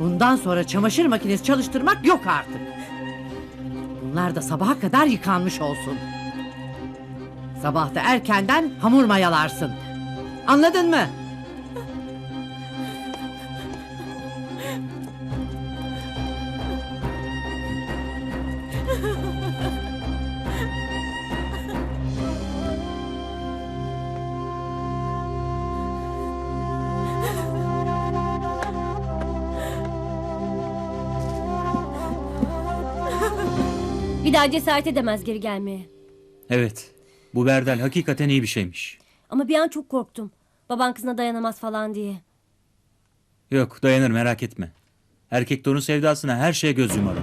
Bundan sonra çamaşır makinesi çalıştırmak yok artık. Bunlar da sabaha kadar yıkanmış olsun. Sabah da erkenden hamur mayalarsın. Anladın mı? Bir daha cesaret edemez geri gelmeye. Evet. Bu Berdel hakikaten iyi bir şeymiş. Ama bir an çok korktum. Baban kızına dayanamaz falan diye. Yok dayanır merak etme. Erkek torun sevdasına her şeye göz yumarım.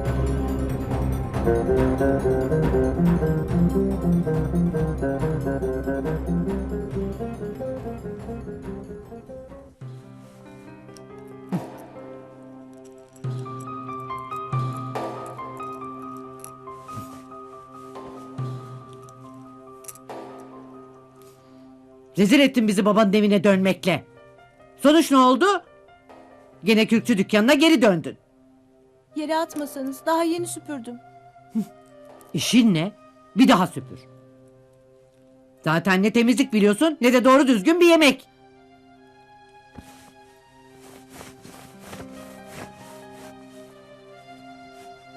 Rezil ettin bizi babanın evine dönmekle. Sonuç ne oldu? Gene kürkçü dükkanına geri döndün. Yere atmasanız daha yeni süpürdüm. İşin ne? Bir daha süpür. Zaten ne temizlik biliyorsun ne de doğru düzgün bir yemek.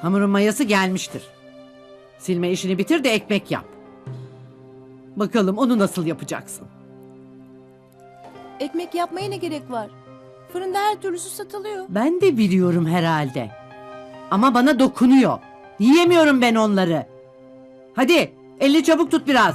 Hamurun mayası gelmiştir. Silme işini bitir de ekmek yap. Bakalım onu nasıl yapacaksın? Ekmek yapmaya ne gerek var? Fırında her türlüsü satılıyor. Ben de biliyorum herhalde. Ama bana dokunuyor. Yiyemiyorum ben onları. Hadi elini çabuk tut biraz.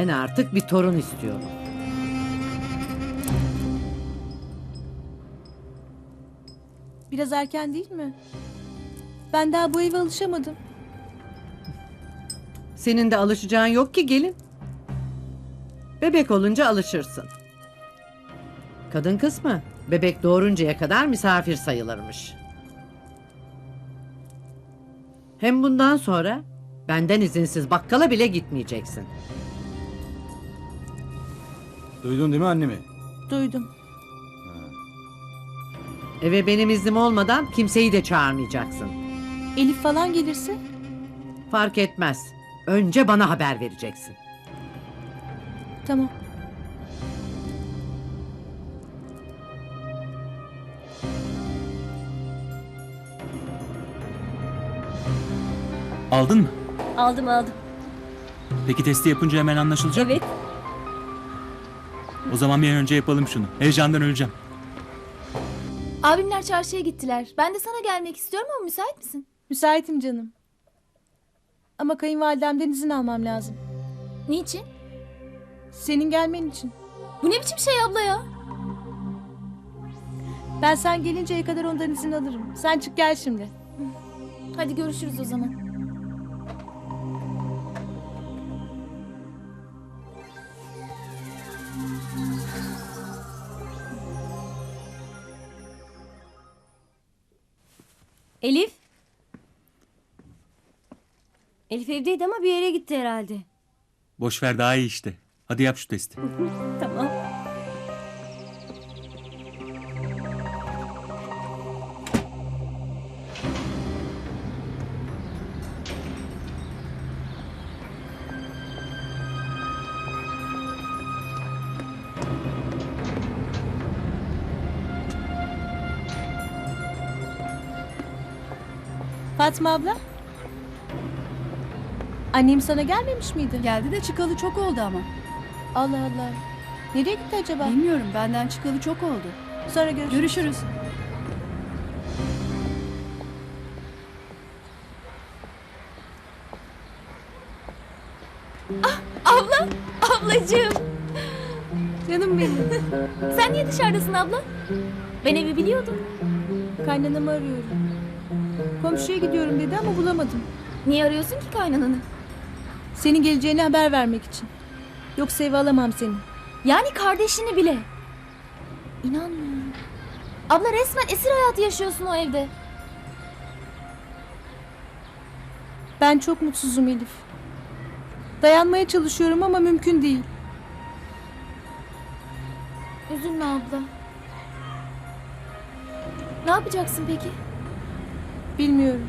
Ben artık bir torun istiyorum. Biraz erken değil mi? Ben daha bu eve alışamadım. Senin de alışacağın yok ki gelin. Bebek olunca alışırsın. Kadın kısmı bebek doğuruncaya kadar misafir sayılırmış. Hem bundan sonra benden izinsiz bakkala bile gitmeyeceksin. Duydun değil mi annemi? Duydum. Eve benim iznim olmadan kimseyi de çağırmayacaksın. Elif falan gelirse Fark etmez. Önce bana haber vereceksin. tamam. Aldın mı? Aldım aldım. Peki testi yapınca hemen anlaşılacak mı? Evet. O zaman bir an önce yapalım şunu. Heyecandan öleceğim. Abimler çarşıya gittiler. Ben de sana gelmek istiyorum ama müsait misin? Müsaitim canım. Ama kayınvalidemden izin almam lazım. Niçin? Senin gelmen için. Bu ne biçim şey abla ya? Ben sen gelinceye kadar ondan izin alırım. Sen çık gel şimdi. Hadi görüşürüz o zaman. Elif. Elif evdeydi ama bir yere gitti herhalde. Boş ver daha iyi işte. Hadi yap şu testi. Tamam. Fatma abla? Annem sana gelmemiş miydi? Geldi de çıkalı çok oldu ama. Allah Allah. Nereye gitti acaba? Bilmiyorum benden çıkalı çok oldu. Sonra görüşürüz. Görüşürüz. Abla! Ablacığım! Canım benim. Sen niye dışarıdasın abla? Ben evi biliyordum. Kaynanamı arıyorum. Komşuya gidiyorum dedi ama bulamadım. Niye arıyorsun ki kaynananı? Senin geleceğini haber vermek için. Yoksa eve alamam seni. Yani kardeşini bile. İnanmıyorum. Abla resmen esir hayatı yaşıyorsun o evde. Ben çok mutsuzum Elif. Dayanmaya çalışıyorum ama mümkün değil. Üzülme abla. Ne yapacaksın peki? Bilmiyorum.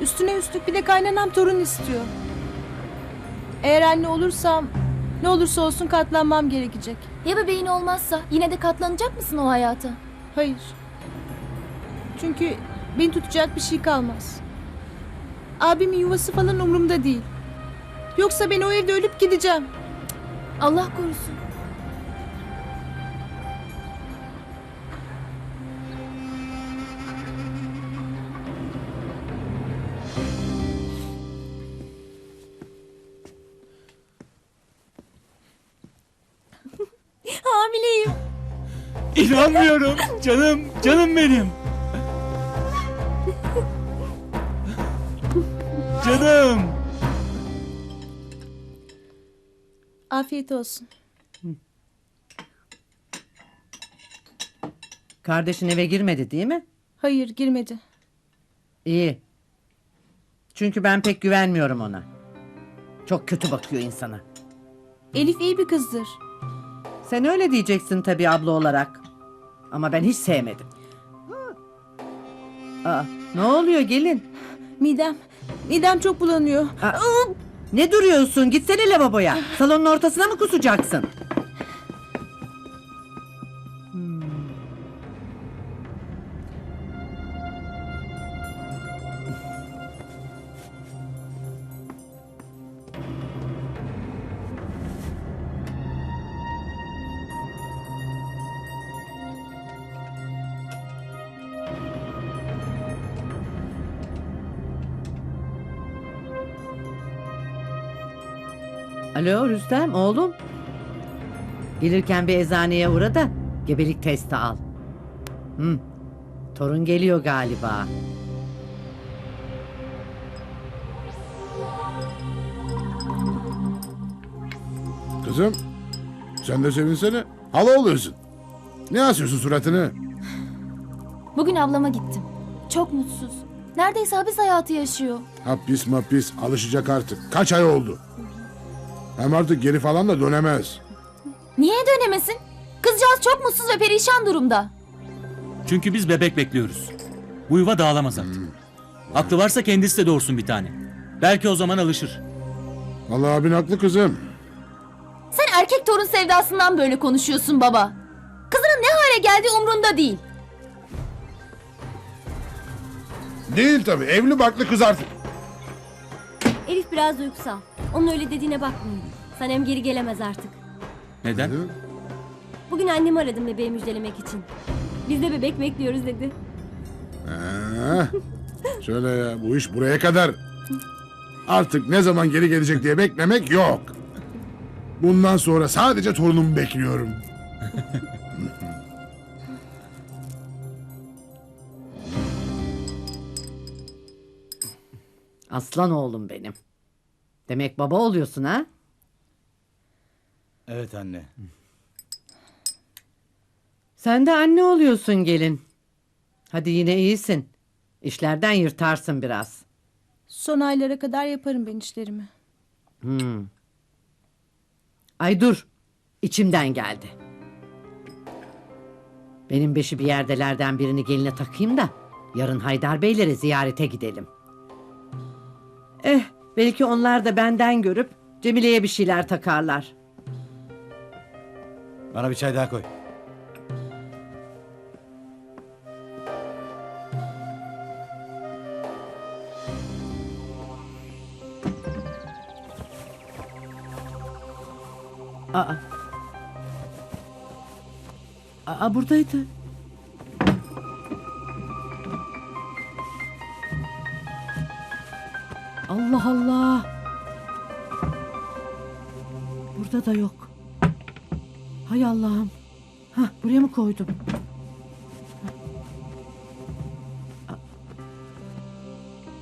Üstüne üstlük bir de kaynanam torun istiyor. Eğer anne olursam ne olursa olsun katlanmam gerekecek. Ya bebeğin olmazsa yine de katlanacak mısın o hayata? Hayır. Çünkü beni tutacak bir şey kalmaz. Abimin yuvası falan umurumda değil. Yoksa ben o evde ölüp gideceğim. Allah korusun. İnanmıyorum. Canım, canım benim. Canım. Afiyet olsun. Kardeşin eve girmedi değil mi? Hayır girmedi. İyi. Çünkü ben pek güvenmiyorum ona. Çok kötü bakıyor insana. Elif iyi bir kızdır. Sen öyle diyeceksin tabii abla olarak. Ama ben hiç sevmedim. Aa, ne oluyor gelin? Midem, midem çok bulanıyor. Aa, ne duruyorsun? Gitsene lavaboya. Salonun ortasına mı kusacaksın? Alo Rüstem oğlum. Gelirken bir eczaneye uğra da gebelik testi al. Hı. Torun geliyor galiba. Kızım sen de sevinsene. Hala oluyorsun. Ne asıyorsun suratını? Bugün ablama gittim. Çok mutsuz. Neredeyse hapis hayatı yaşıyor. Hapis mapis alışacak artık. Kaç ay oldu? Hem artık geri falan da dönemez. Niye dönemesin? Kızcağız çok mutsuz ve perişan durumda. Çünkü biz bebek bekliyoruz. Bu yuva dağılamaz artık. Aklı varsa kendisi de doğursun bir tane. Belki o zaman alışır. Vallahi abin haklı kızım. Sen erkek torun sevdasından böyle konuşuyorsun baba. Kızının ne hale geldiği umrunda değil. Değil tabii. Evli barklı kız artık. Elif biraz duygusal. Onun öyle dediğine bakmayın. Sanem geri gelemez artık. Neden? Bugün annemi aradım bebeği müjdelemek için. Biz de bebek bekliyoruz dedi. Ha, şöyle ya bu iş buraya kadar. Artık ne zaman geri gelecek diye beklemek yok. Bundan sonra sadece torunumu bekliyorum. Aslan oğlum benim. Demek baba oluyorsun ha? Evet anne. Sen de anne oluyorsun gelin. Hadi yine iyisin. İşlerden yırtarsın biraz. Son aylara kadar yaparım ben işlerimi. Hmm. Ay dur. İçimden geldi. Benim beşi bir yerdelerden birini geline takayım da yarın Haydar Beylere ziyarete gidelim. Eh Belki onlar da benden görüp Cemile'ye bir şeyler takarlar. Bana bir çay daha koy. Aa. Aa buradaydı. Allah Allah. Burada da yok. Hay Allah'ım. Hah buraya mı koydum?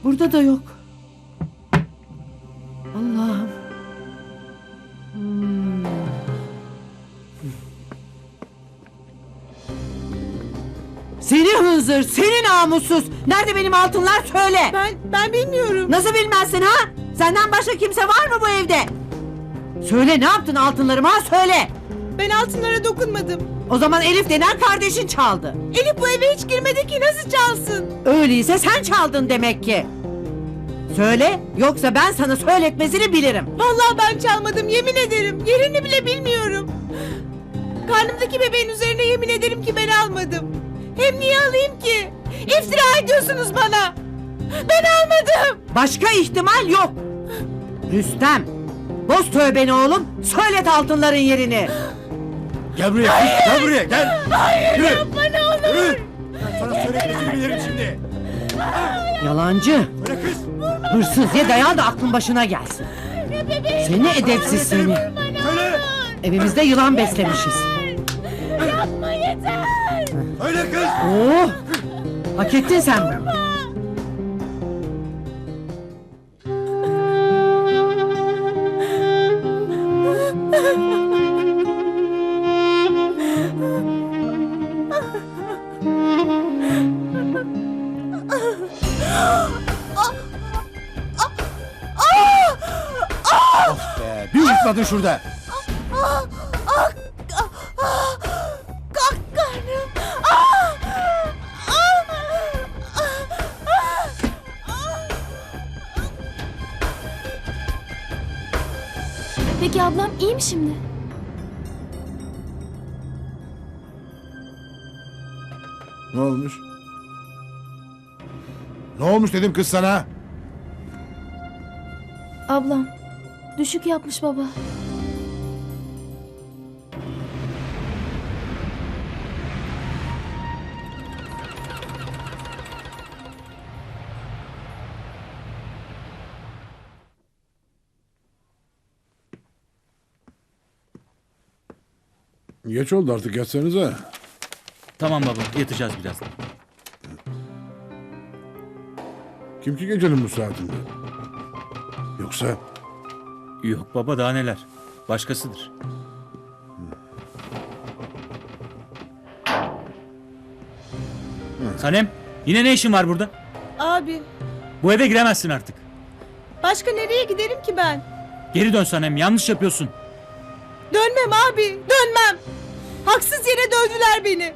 Burada da yok. Hınzır, seni namussuz. Nerede benim altınlar söyle. Ben ben bilmiyorum. Nasıl bilmezsin ha? Senden başka kimse var mı bu evde? Söyle ne yaptın altınlarıma söyle. Ben altınlara dokunmadım. O zaman Elif denen kardeşin çaldı. Elif bu eve hiç girmedi ki nasıl çalsın? Öyleyse sen çaldın demek ki. Söyle yoksa ben sana söyletmesini bilirim. Vallahi ben çalmadım yemin ederim. Yerini bile bilmiyorum. Karnımdaki bebeğin üzerine yemin ederim ki ben almadım. Hem niye alayım ki? İftira ediyorsunuz bana. Ben almadım. Başka ihtimal yok. Rüstem. Boz tövbeni oğlum. Söylet altınların yerini. Gel buraya. Gel buraya gel. Hayır Yürü. yapma ne olur. Yürü. Ben sana söylemesini bilirim şimdi. Yalancı. Bırak kız. Hırsız ye dayağı da aklın başına gelsin. Seni edepsiz seni. Söyle. Evimizde yılan beslemişiz. Yapma yeter. Söyle kız. Oo! Hak ettin sen bunu. Be, bir uyutmadın şurada. Peki ablam iyi mi şimdi? Ne olmuş? Ne olmuş dedim kız sana? Ablam düşük yapmış baba. Geç oldu artık yatsanıza. Tamam baba yatacağız birazdan. Kim ki gecenin bu saatinde? Yoksa Yok baba daha neler. Başkasıdır. Sanem yine ne işin var burada? Abi Bu eve giremezsin artık. başka nereye giderim ki ben? Geri dön Sanem yanlış yapıyorsun. Dönmem abi dönmem. Haksız yere dövdüler beni.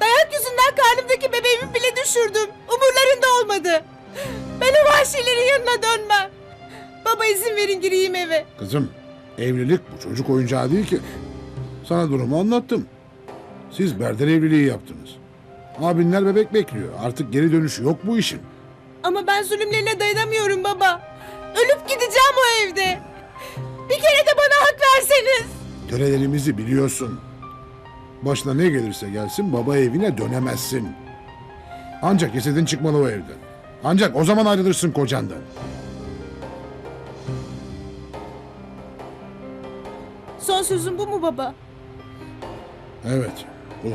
Dayak yüzünden karnımdaki bebeğimi bile düşürdüm. Umurlarında olmadı. Ben o vahşilerin yanına dönmem. Baba izin verin gireyim eve. kızım evlilik bu çocuk oyuncağı değil ki. Sana durumu anlattım. Siz berder evliliği yaptınız. Abinler bebek bekliyor. Artık geri dönüşü yok bu işin. Ama ben zulümlerine dayanamıyorum baba. Ölüp gideceğim o evde. Bir kere de bana hak verseniz. Törelerimizi biliyorsun. Başına ne gelirse gelsin baba evine dönemezsin. Ancak cesedin çıkmalı o evden. Ancak o zaman ayrılırsın kocandan. Son sözün bu mu baba? Evet. Bu.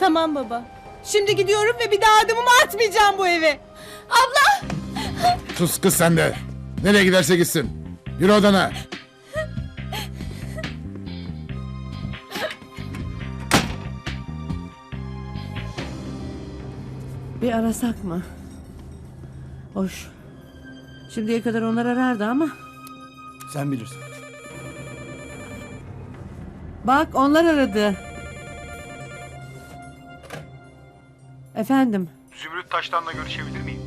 Tamam baba. Şimdi gidiyorum ve bir daha adımımı atmayacağım bu eve. Abla! Sus kız sen de. Nereye giderse gitsin. Yürü odana. Bir arasak mı? Hoş. Şimdiye kadar onlar arardı ama. Sen bilirsin. Bak onlar aradı. Efendim Zümrüt Taştan'la görüşebilir miyim?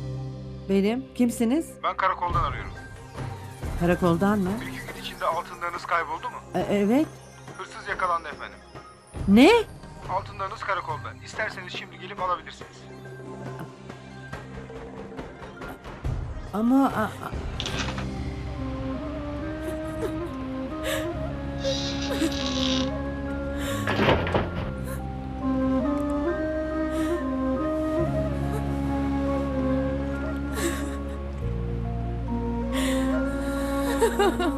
benim. Kimsiniz? Ben karakoldan arıyorum. Karakoldan mı? Bir iki gün içinde altınlarınız kayboldu mu? E- evet. Hırsız yakalandı efendim. Ne? Altınlarınız karakolda. İsterseniz şimdi gelip alabilirsiniz. Ama... A. Ha ha ha.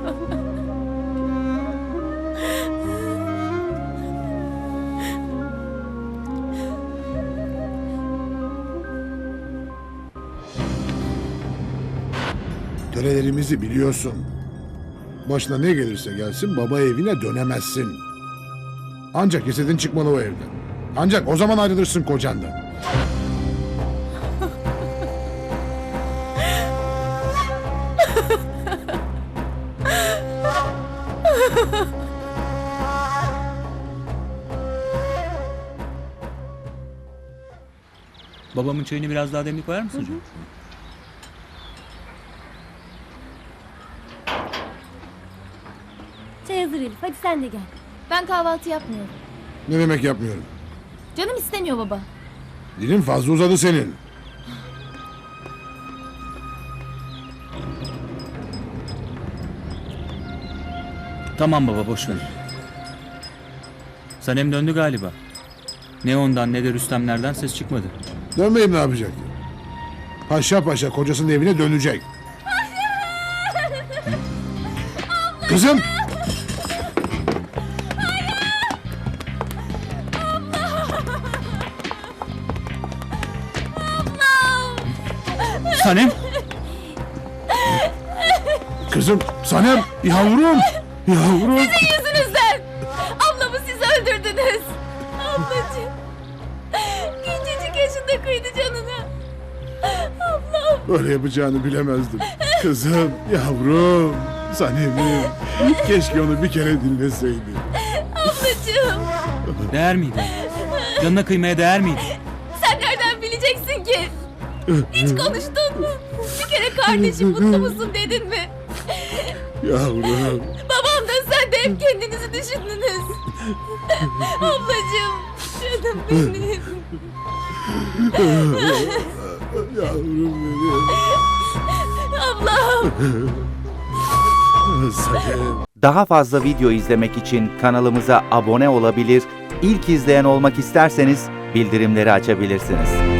Törelerimizi biliyorsun. Başına ne gelirse gelsin baba evine dönemezsin. Ancak cesedin çıkmalı o evden. Ancak o zaman ayrılırsın kocandan. Babamın çayını biraz daha demlik koyar mısın hocam? Çay hazır Elif hadi sen de gel. Ben kahvaltı yapmıyorum. Ne demek yapmıyorum. Canım istemiyor baba. Dilin fazla uzadı senin. Tamam baba boş ver. Sanem döndü galiba. Ne ondan ne de Rüstemlerden ses çıkmadı. Dönmeyeyim ne yapacak? Paşa paşa kocasının evine dönecek. Kızım! Sanem! Kızım! Sanem! Yavrum! Yavrum! Yüzünüzden. Ablamı siz öldürdünüz. Ablacığım. Gencecik yaşında kıydı canına. Ablam. Böyle yapacağını bilemezdim. Kızım! Yavrum! Sanem'im! Keşke onu bir kere dinleseydin. Ablacığım. Değer miydi? Canına kıymaya değer miydi? Sen nereden bileceksin ki? Hiç konuştun kardeşim mutlu musun dedin mi? Yavrum! Babam da sen de hep kendinizi düşündünüz. Ablacığım. Canım benim. Yavrum benim! Ablam. Sanem! Daha fazla video izlemek için kanalımıza abone olabilir, ilk izleyen olmak isterseniz bildirimleri açabilirsiniz.